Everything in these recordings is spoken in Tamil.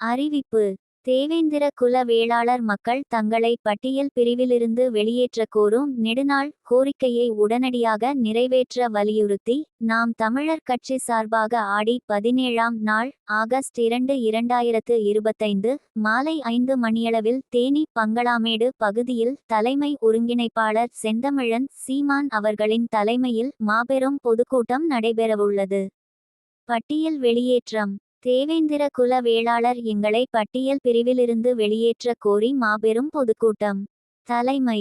அறிவிப்பு. தேவேந்திர குல வேளாளர் மக்கள் தங்களை பட்டியல் பிரிவிலிருந்து வெளியேற்ற கோரும் நெடுநாள் கோரிக்கையை உடனடியாக நிறைவேற்ற வலியுறுத்தி நாம் தமிழர் கட்சி சார்பாக ஆடி பதினேழாம் நாள் ஆகஸ்ட் இரண்டு இரண்டாயிரத்து இருபத்தைந்து மாலை ஐந்து மணியளவில் தேனி பங்களாமேடு பகுதியில் தலைமை ஒருங்கிணைப்பாளர் செந்தமிழன் சீமான் அவர்களின் தலைமையில் மாபெரும் பொதுக்கூட்டம் நடைபெறவுள்ளது. பட்டியல் வெளியேற்றம். தேவேந்திர குல வேளாளர் எங்களை பட்டியல் பிரிவிலிருந்து வெளியேற்ற கோரி மாபெரும் பொதுக்கூட்டம். தலைமை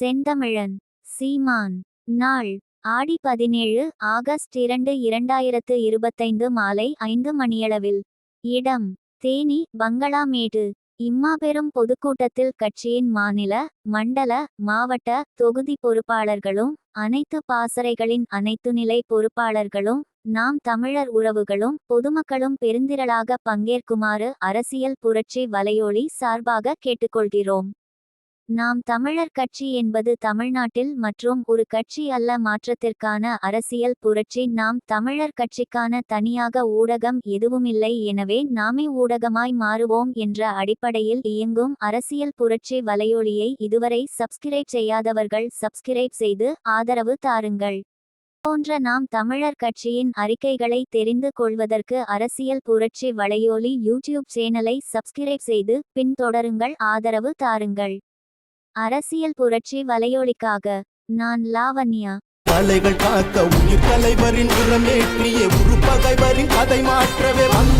செந்தமிழன். சீமான். நாள் ஆடி பதினேழு ஆகஸ்ட் இரண்டு இரண்டாயிரத்து இருபத்தைந்து மாலை ஐந்து மணியளவில். இடம் தேனி பங்களாமேடு. இம்மாபெரும் பொதுக்கூட்டத்தில் கட்சியின் மாநில மண்டல மாவட்ட தொகுதி பொறுப்பாளர்களும் அனைத்து பாசறைகளின் அனைத்து நிலை பொறுப்பாளர்களும் நாம் தமிழர் உறவுகளும் பொதுமக்களும் பெருந்திரளாக பங்கேற்குமாறு அரசியல் புரட்சி வலையொலி சார்பாக கேட்டுக்கொள்கிறோம். நாம் தமிழர் கட்சி என்பது தமிழ்நாட்டில் மற்றும் ஒரு கட்சி அல்ல மாற்றத்திற்கான அரசியல் புரட்சி. நாம் தமிழர் கட்சிக்கான தனியாக ஊடகம் எதுவுமில்லை. எனவே நாமே ஊடகமாய் மாறுவோம் என்ற அடிப்படையில் இயங்கும் அரசியல் புரட்சி வலையொலியை இதுவரை சப்ஸ்கிரைப் செய்யாதவர்கள் சப்ஸ்கிரைப் செய்து ஆதரவு தாருங்கள். போன்ற நாம் தமிழர் கட்சியின் அறிக்கைகளை தெரிந்து கொள்வதற்கு அரசியல் புரட்சி வலையொலி யூடியூப் சேனலை சப்ஸ்கிரைப் செய்து பின்தொடருங்கள். ஆதரவு தாருங்கள். அரசியல் புரட்சி வலையொலிக்காக நான் லாவண்யா. தலைகள் காக்க உயிர் தலைவரின் உரமேற்றிய உரு பகைவரின் கதை மாற்றவே வந்த